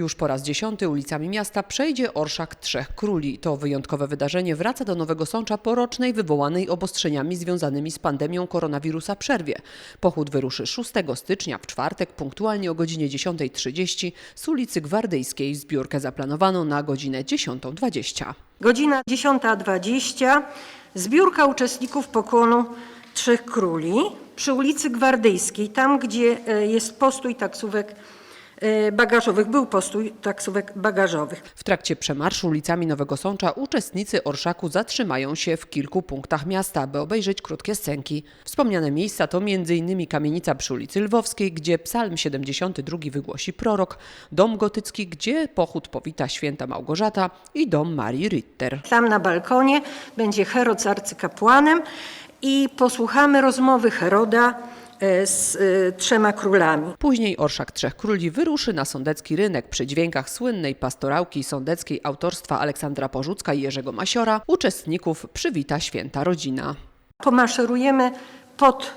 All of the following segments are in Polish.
Już po raz dziesiąty ulicami miasta przejdzie Orszak Trzech Króli. To wyjątkowe wydarzenie wraca do Nowego Sącza po rocznej wywołanej obostrzeniami związanymi z pandemią koronawirusa przerwie. Pochód wyruszy 6 stycznia w czwartek punktualnie o godzinie 10.30 z ulicy Gwardyjskiej. Zbiórkę zaplanowano na godzinę 10.20. Godzina 10.20. Zbiórka uczestników pokłonu Trzech Króli przy ulicy Gwardyjskiej, tam gdzie e, jest postój taksówek bagażowych, był postój taksówek bagażowych. W trakcie przemarszu ulicami Nowego Sącza uczestnicy Orszaku zatrzymają się w kilku punktach miasta, by obejrzeć krótkie scenki. Wspomniane miejsca to m.in. kamienica przy ulicy Lwowskiej, gdzie psalm 72 wygłosi prorok, dom gotycki, gdzie pochód powita święta Małgorzata i dom Marii Ritter. Tam na balkonie będzie Herod z arcykapłanem i posłuchamy rozmowy Heroda z e, trzema królami. Później Orszak Trzech Króli wyruszy na sądecki rynek przy dźwiękach słynnej pastorałki sądeckiej autorstwa Aleksandra Porzucka i Jerzego Masiora. Uczestników przywita święta rodzina. Pomaszerujemy pod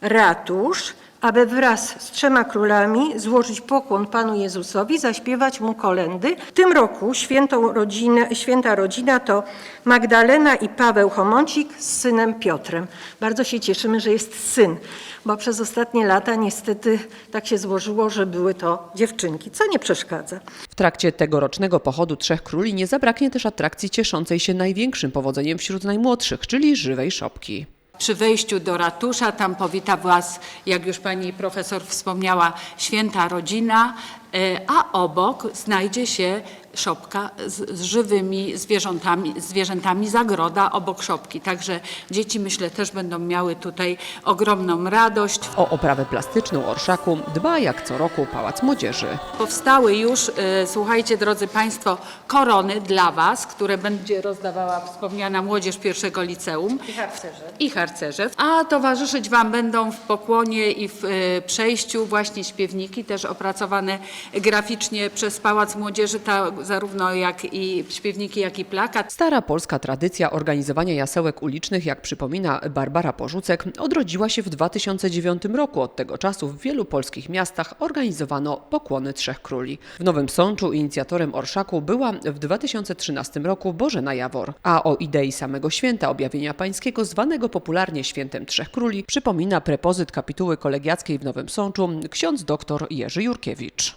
ratusz, aby wraz z trzema królami złożyć pokłon Panu Jezusowi, zaśpiewać Mu kolendy. W tym roku świętą rodzinę, święta rodzina to Magdalena i Paweł Chomącik z synem Piotrem. Bardzo się cieszymy, że jest syn, bo przez ostatnie lata niestety tak się złożyło, że były to dziewczynki, co nie przeszkadza. W trakcie tegorocznego pochodu Trzech Króli nie zabraknie też atrakcji cieszącej się największym powodzeniem wśród najmłodszych, czyli żywej szopki. Przy wejściu do ratusza tam powita Was, jak już pani profesor wspomniała, święta rodzina, e, a obok znajdzie się szopka z, z żywymi zwierzętami, zwierzętami, zagroda obok szopki. Także dzieci myślę też będą miały tutaj ogromną radość. O oprawę plastyczną Orszaku dba jak co roku Pałac Młodzieży. Powstały już, e, słuchajcie drodzy Państwo, korony dla Was, które będzie rozdawała wspomniana młodzież pierwszego liceum. I harcerze. I harcerze. A towarzyszyć Wam będą w pokłonie i w e, przejściu właśnie śpiewniki, też opracowane graficznie przez Pałac Młodzieży, ta, zarówno jak i śpiewniki, jak i plakat. Stara polska tradycja organizowania jasełek ulicznych, jak przypomina Barbara Porzucek, odrodziła się w 2009 roku. Od tego czasu w wielu polskich miastach organizowano pokłony Trzech Króli. W Nowym Sączu inicjatorem Orszaku była w 2013 roku Bożena Jawor, a o idei samego święta objawienia pańskiego, zwanego popularnie świętem Trzech Króli, przypomina prepozyt kapituły kolegiackiej w Nowym Sączu ksiądz dr Jerzy Jurkiewicz.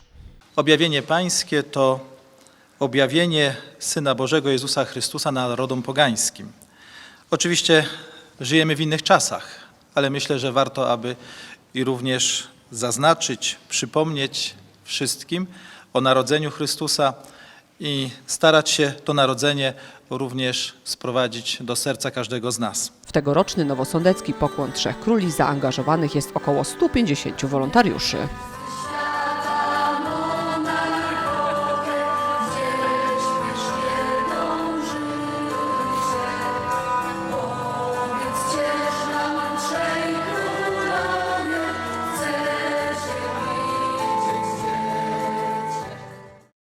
Objawienie Pańskie to objawienie Syna Bożego Jezusa Chrystusa narodom pogańskim. Oczywiście żyjemy w innych czasach, ale myślę, że warto, aby i również zaznaczyć, przypomnieć wszystkim o narodzeniu Chrystusa i starać się to narodzenie również sprowadzić do serca każdego z nas. W tegoroczny nowosądecki pokłon Trzech Króli zaangażowanych jest około 150 wolontariuszy.